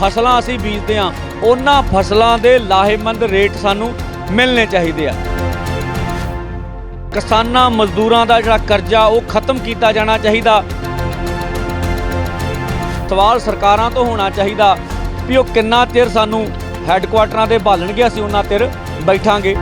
ਫਸਲਾਂ ਅਸੀਂ ਬੀਜਦੇ ਹਾਂ, ਉਹਨਾਂ ਫਸਲਾਂ ਦੇ ਲਾਹੇਮੰਦ ਰੇਟ ਸਾਨੂੰ ਮਿਲਣੇ ਚਾਹੀਦੇ ਆ। ਕਿਸਾਨਾਂ ਮਜ਼ਦੂਰਾਂ ਦਾ ਜਿਹੜਾ ਕਰਜ਼ਾ, ਉਹ ਖਤਮ ਕੀਤਾ ਜਾਣਾ ਚਾਹੀਦਾ। ਸਵਾਲ ਸਰਕਾਰਾਂ ਤੋਂ ਹੋਣਾ ਚਾਹੀਦਾ ਵੀ ਉਹ ਕਿੰਨਾ ਚਿਰ ਸਾਨੂੰ ਹੈੱਡਕੁਆਟਰਾਂ ਤੇ ਭਾਲਣਗੇ, ਅਸੀਂ ਉਹਨਾਂ ਚਿਰ ਬੈਠਾਂਗੇ।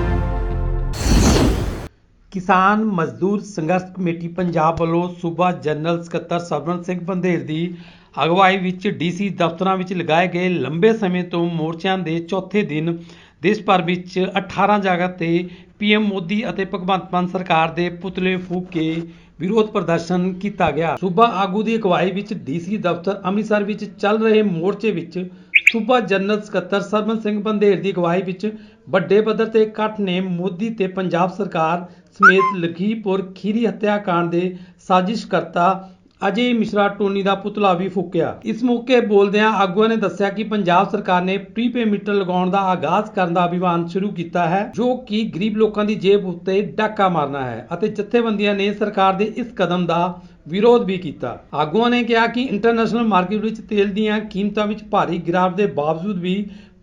ਕਿਸਾਨ ਮਜ਼ਦੂਰ ਸੰਘਰਸ਼ ਕਮੇਟੀ ਪੰਜਾਬ ਵੱਲੋਂ ਸੂਬਾ ਜਨਰਲ ਸਕੱਤਰ ਸਰਵਨ ਸਿੰਘ ਬੰਦੇਰ ਦੀ ਅਗਵਾਈ ਵਿੱਚ ਡੀਸੀ ਦਫ਼ਤਰਾਂ ਵਿੱਚ ਲਗਾਏ ਗਏ ਲੰਬੇ ਸਮੇਂ ਤੋਂ ਮੋਰਚਿਆਂ ਦੇ ਚੌਥੇ ਦਿਨ, ਦੇਸ਼ ਭਰ ਵਿੱਚ 18 ਜਗ੍ਹਾ ਤੇ ਪੀਐਮ ਮੋਦੀ ਅਤੇ ਭਗਵੰਤ ਮਾਨ ਸਰਕਾਰ ਦੇ ਪੁਤਲੇ ਫੂਕ ਕੇ ਵਿਰੋਧ ਪ੍ਰਦਰਸ਼ਨ ਕੀਤਾ ਗਿਆ। ਸੂਬਾ ਆਗੂ ਦੀ ਅਗਵਾਈ ਵਿੱਚ ਡੀਸੀ ਦਫ਼ਤਰ ਅੰਮ੍ਰਿਤਸਰ ਵਿੱਚ ਚੱਲ ਰਹੇ ਮੋਰਚੇ ਵਿੱਚ ਸੂਬਾ ਜਨਰਲ ਸਕੱਤਰ ਸਰਵਨ ਸਿੰਘ ਬੰਦੇਰ ਦੀ ਅਗਵਾਈ ਵਿੱਚ ਵੱਡੇ ਪੱਧਰ ਤੇ ਇਕੱਠ ਨੇ ਮੋਦੀ ਤੇ ਪੰਜਾਬ ਸਰਕਾਰ ਸਮੇਤ ਲਖੀਪੁਰ ਖੀਰੀ ਹੱਤਿਆਕਾਂਡ ਦੇ ਸਾਜ਼ਿਸ਼ਕਰਤਾ ਅਜੇ ਮਿਸ਼ਰਾ ਟੋਨੀ ਦਾ ਪੁਤਲਾ ਵੀ ਫੂਕਿਆ। ਇਸ ਮੌਕੇ ਬੋਲਦਿਆਂ ਆਗੂਆਂ ਨੇ ਦੱਸਿਆ ਕਿ ਪੰਜਾਬ ਸਰਕਾਰ ਨੇ ਪ੍ਰੀਪੇ ਮੀਟਰ ਲਗਾਉਣ ਦਾ ਆਗਾਜ਼ ਕਰਨ ਦਾ ਅਭਿਆਨ ਸ਼ੁਰੂ ਕੀਤਾ ਹੈ, ਜੋ ਕਿ ਗਰੀਬ ਲੋਕਾਂ ਦੀ ਜੇਬ ਉੱਤੇ ਡਾਕਾ ਮਾਰਨਾ ਹੈ ਅਤੇ ਜਥੇਬੰਦੀਆਂ ਨੇ ਸਰਕਾਰ ਦੇ ਇਸ ਕਦਮ ਦਾ ਵਿਰੋਧ ਵੀ ਕੀਤਾ। ਆਗੂਆਂ ਨੇ ਕਿਹਾ ਕਿ ਇੰਟਰਨੈਸ਼ਨਲ ਮਾਰਕੀਟ ਵਿੱਚ ਤੇਲ ਦੀਆਂ ਕੀਮਤਾਂ ਵਿੱਚ ਭਾਰੀ ਗਿਰਾਵਟ ਦੇ ਬਾਵਜੂਦ ਵੀ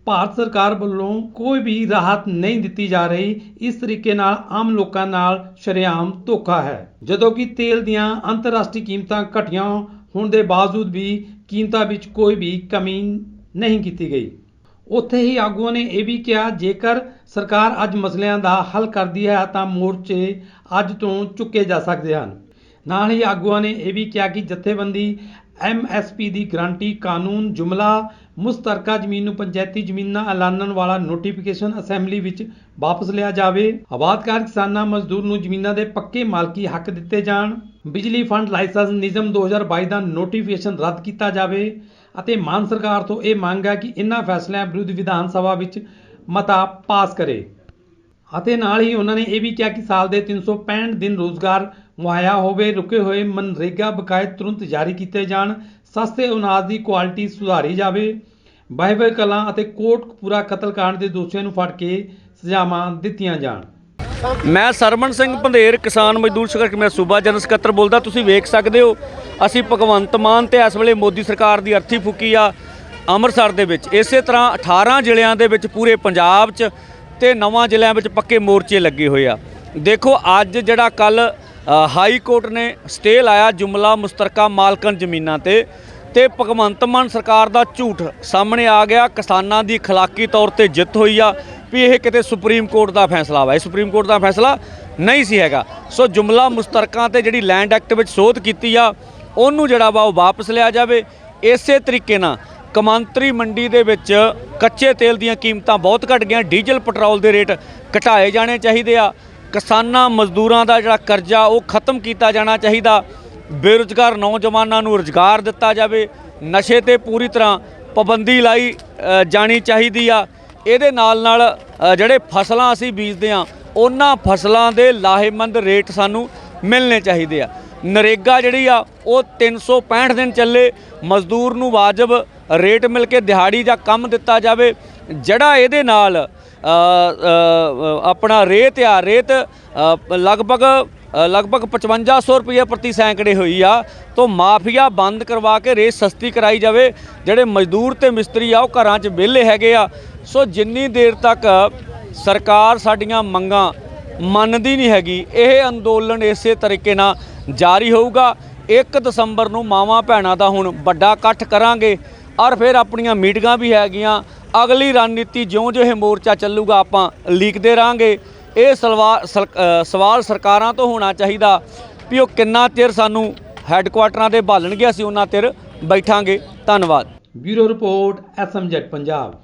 ਭਾਰਤ ਸਰਕਾਰ ਵੱਲੋਂ ਕੋਈ ਵੀ ਰਾਹਤ ਨਹੀਂ ਦਿੱਤੀ ਜਾ ਰਹੀ, ਇਸ ਤਰੀਕੇ ਨਾਲ ਆਮ ਲੋਕਾਂ ਨਾਲ ਸ਼ਰੇਆਮ ਧੋਖਾ ਹੈ। ਜਦੋਂ ਕਿ ਤੇਲ ਦੀਆਂ ਅੰਤਰਰਾਸ਼ਟਰੀ ਕੀਮਤਾਂ ਘਟੀਆਂ ਹੋਣ ਦੇ ਬਾਵਜੂਦ ਵੀ ਕੀਮਤਾਂ ਵਿੱਚ ਕੋਈ ਵੀ ਕਮੀ ਨਹੀਂ ਕੀਤੀ ਗਈ। ਉੱਥੇ ਹੀ ਆਗੂਆਂ ਨੇ ਇਹ ਵੀ ਕਿਹਾ, ਜੇਕਰ ਸਰਕਾਰ ਅੱਜ ਮਸਲਿਆਂ ਦਾ ਹੱਲ ਕਰਦੀ ਹੈ, ਤਾਂ ਮੋਰਚੇ ਅੱਜ ਤੋਂ ਚੁੱਕੇ ਜਾ ਸਕਦੇ ਹਨ। ਨਾਲ ਹੀ ਆਗੂਆਂ ਨੇ ਇਹ ਵੀ ਕਿਹਾ ਕਿ ਜਥੇਬੰਦੀ ਐਮਐਸਪੀ ਦੀ ਗਰੰਟੀ ਕਾਨੂੰਨ ਜੁਮਲਾ ਮੁਸ਼ਤਰਕਾ ਜ਼ਮੀਨ ਨੂੰ ਪੰਚਾਇਤੀ ਜ਼ਮੀਨਾਂ ਐਲਾਨਣ ਵਾਲਾ ਨੋਟੀਫਿਕੇਸ਼ਨ ਅਸੈਂਬਲੀ ਵਿੱਚ ਵਾਪਸ ਲਿਆ ਜਾਵੇ। ਆਬਾਦਕਾਰ ਕਿਸਾਨਾਂ ਮਜ਼ਦੂਰ ਨੂੰ ਜ਼ਮੀਨਾਂ ਦੇ ਪੱਕੇ ਮਾਲਕੀ ਹੱਕ ਦਿੱਤੇ ਜਾਣ। ਬਿਜਲੀ ਫੰਡ ਲਾਇਸੈਂਸ ਨਿਯਮ 2022 ਦਾ ਨੋਟੀਫਿਕੇਸ਼ਨ ਰੱਦ ਕੀਤਾ ਜਾਵੇ ਅਤੇ ਮਾਨ ਸਰਕਾਰ ਤੋਂ ਇਹ ਮੰਗ ਹੈ ਕਿ ਇਨ੍ਹਾਂ ਫੈਸਲਿਆਂ ਵਿਰੁੱਧ ਵਿਧਾਨ ਸਭਾ ਵਿੱਚ ਮਤਾ ਪਾਸ ਕਰੇ। ਅਤੇ ਨਾਲ ਹੀ ਉਹਨਾਂ ਨੇ ਇਹ ਵੀ ਕਿਹਾ ਕਿ ਸਾਲ ਦੇ 365 ਦਿਨ ਰੋਜ਼ਗਾਰ ਮੁਹੱਈਆ ਹੋਵੇ, ਰੁਕੇ ਹੋਏ ਮਨਰੇਗਾ ਬਕਾਇਦ ਤੁਰੰਤ ਜਾਰੀ ਕੀਤੇ ਜਾਣ। ਸਸਤੇ ਅਨਾਜ ਦੀ ਕੁਆਲਿਟੀ ਸੁਧਾਰੀ ਜਾਵੇ। ਬਾਈਬਲ ਕਲਾਂ ਅਤੇ ਕੋਟਕਪੂਰਾ ਕਤਲकांड ਦੇ ਦੋਸ਼ੀਆਂ ਨੂੰ ਫੜ ਕੇ ਸਜ਼ਾਵਾਂ ਦਿੱਤੀਆਂ ਜਾਣ। ਮੈਂ ਸਰਮਨ ਸਿੰਘ ਪੰਧੇਰ, ਕਿਸਾਨ ਮਜ਼ਦੂਰ ਸੰਘਰਸ਼ ਮੈਂ ਸੂਬਾ ਜਨਰਲ ਸਕੱਤਰ ਬੋਲਦਾ, ਤੁਸੀਂ ਵੇਖ ਸਕਦੇ ਹੋ, ਅਸੀਂ ਭਗਵੰਤ ਮਾਨ ਤੇ ਇਸ ਵੇਲੇ ਮੋਦੀ ਸਰਕਾਰ ਦੀ ਅਰਥੀ ਫੂਕੀ ਆ ਅੰਮ੍ਰਿਤਸਰ ਦੇ ਵਿੱਚ। ਇਸੇ ਤਰ੍ਹਾਂ 18 ਜ਼ਿਲ੍ਹਿਆਂ ਦੇ ਵਿੱਚ ਪੂਰੇ ਪੰਜਾਬ 'ਚ ਤੇ ਨਵਾਂ ਜ਼ਿਲ੍ਹਿਆਂ ਵਿੱਚ ਪੱਕੇ ਮੋਰਚੇ ਲੱਗੇ ਹੋਏ ਆ। ਦੇਖੋ, ਅੱਜ ਜਿਹੜਾ ਕੱਲ ਹਾਈ ਕੋਰਟ ਨੇ ਸਟੇ ਲਾਇਆ ਜੁਮਲਾ ਮੁਸਤਰਕਾ ਮਾਲਕਨ ਜ਼ਮੀਨਾਂ ਤੇ ਤੇ ਭਗਵੰਤ ਮਾਨ ਸਰਕਾਰ ਦਾ ਝੂਠ ਸਾਹਮਣੇ ਆ ਗਿਆ। ਕਿਸਾਨਾਂ ਦੀ ਖਲਾਕੀ ਤੌਰ ਤੇ ਜਿੱਤ ਹੋਈ ਆ ਵੀ ਇਹ ਕਿਤੇ ਸੁਪਰੀਮ ਕੋਰਟ ਦਾ ਫੈਸਲਾ ਵਾ। ਇਹ ਸੁਪਰੀਮ ਕੋਰਟ ਦਾ ਫੈਸਲਾ ਨਹੀਂ ਸੀ ਹੈਗਾ। ਸੋ ਜੁਮਲਾ ਮੁਸਤਰਕਾਂ ਤੇ ਜਿਹੜੀ ਲੈਂਡ ਐਕਟ ਵਿੱਚ ਸੋਧ ਕੀਤੀ ਆ, ਉਹਨੂੰ ਜਿਹੜਾ ਵਾ ਉਹ ਵਾਪਸ ਲਿਆ ਜਾਵੇ। ਇਸੇ ਤਰੀਕੇ ਨਾਲ ਕਮਾਂਤਰੀ ਮੰਡੀ ਦੇ ਵਿੱਚ ਕੱਚੇ ਤੇਲ ਦੀਆਂ ਕੀਮਤਾਂ ਬਹੁਤ ਘਟ ਗਈਆਂ। ਡੀਜ਼ਲ ਪੈਟਰੋਲ ਦੇ ਰੇਟ ਘਟਾਏ ਜਾਣੇ ਚਾਹੀਦੇ ਆ। ਕਿਸਾਨਾਂ, ਮਜ਼ਦੂਰਾਂ ਦਾ ਜਿਹੜਾ ਕਰਜ਼ਾ, ਉਹ ਖਤਮ ਕੀਤਾ ਜਾਣਾ ਚਾਹੀਦਾ। ਬੇਰੁਜ਼ਗਾਰ ਨੌਜਵਾਨਾਂ ਨੂੰ ਰੁਜ਼ਗਾਰ ਦਿੱਤਾ ਜਾਵੇ। ਨਸ਼ੇ ਤੇ ਪੂਰੀ ਤਰ੍ਹਾਂ ਪਾਬੰਦੀ ਲਾਈ ਜਾਣੀ ਚਾਹੀਦੀ ਆ। ਇਹਦੇ ਨਾਲ ਨਾਲ ਜਿਹੜੇ ਫਸਲਾਂ ਅਸੀਂ ਬੀਜਦੇ ਆ ਉਹਨਾਂ ਫਸਲਾਂ ਦੇ ਲਾਹੇਮੰਦ ਰੇਟ ਸਾਨੂੰ ਮਿਲਣੇ ਚਾਹੀਦੇ ਆ। ਨਰੇਗਾ ਜਿਹੜੀ ਆ, ਉਹ 365 ਦਿਨ ਚੱਲੇ। ਮਜ਼ਦੂਰ ਨੂੰ ਵਾਜਬ ਰੇਟ ਮਿਲ ਕੇ ਦਿਹਾੜੀ ਜਾਂ ਕੰਮ ਦਿੱਤਾ ਜਾਵੇ। ਜਿਹੜਾ ਇਹਦੇ ਨਾਲ ਆਪਣਾ ਰੇਤ ਆ ਰੇਤ ਅ, ਲਗਭਗ ਅ, ਲਗਭਗ 5500 ਰੁਪਏ ਪ੍ਰਤੀ ਸੈਂਕੜੇ ਹੋਈ ਆ। ਤੋਂ ਮਾਫੀਆ ਬੰਦ ਕਰਵਾ ਕੇ ਰੇਤ ਸਸਤੀ ਕਰਾਈ ਜਾਵੇ। ਜਿਹੜੇ ਮਜ਼ਦੂਰ ਤੇ ਮਿਸਤਰੀ ਆ ਉਹ ਘਰਾਂ 'ਚ ਵਿਹਲੇ ਹੈਗੇ ਆ। ਸੋ ਜਿੰਨੀ ਦੇਰ ਤੱਕ ਸਰਕਾਰ ਸਾਡੀਆਂ ਮੰਗਾਂ ਮੰਨਦੀ ਨਹੀਂ ਹੈਗੀ ਇਹ ਅੰਦੋਲਨ ਇਸੇ ਤਰੀਕੇ ਨਾਲ ਜਾਰੀ ਹੋਊਗਾ। 1 ਦਸੰਬਰ ਨੂੰ ਮਾਵਾਂ ਭੈਣਾਂ ਦਾ ਹੁਣ ਵੱਡਾ ਇਕੱਠ ਕਰਾਂਗੇ। ਔਰ ਫਿਰ ਆਪਣੀਆਂ ਮੀਟਿੰਗਾਂ ਵੀ ਹੈਗੀਆਂ। ਅਗਲੀ ਰਣਨੀਤੀ ਜਿਉਂ-ਜਿਉਂ ਇਹ ਮੋਰਚਾ ਚੱਲੂਗਾ, ਆਪਾਂ ਲੀਕਦੇ ਰਾਂਗੇ। ਇਹ ਸਲਵਾ- ਸਲ- ਸਵਾਲ ਸਰਕਾਰਾਂ ਤੋਂ ਹੋਣਾ ਚਾਹੀਦਾ ਵੀ ਉਹ ਕਿੰਨਾ ਚਿਰ ਸਾਨੂੰ ਹੈੱਡਕੁਆਟਰਾਂ ਦੇ ਭਾਲਣਗੇ, ਅਸੀਂ ਉਹਨਾਂ ਚਿਰ ਬੈਠਾਂਗੇ। ਧੰਨਵਾਦ। Bureau report, SMZ Punjab.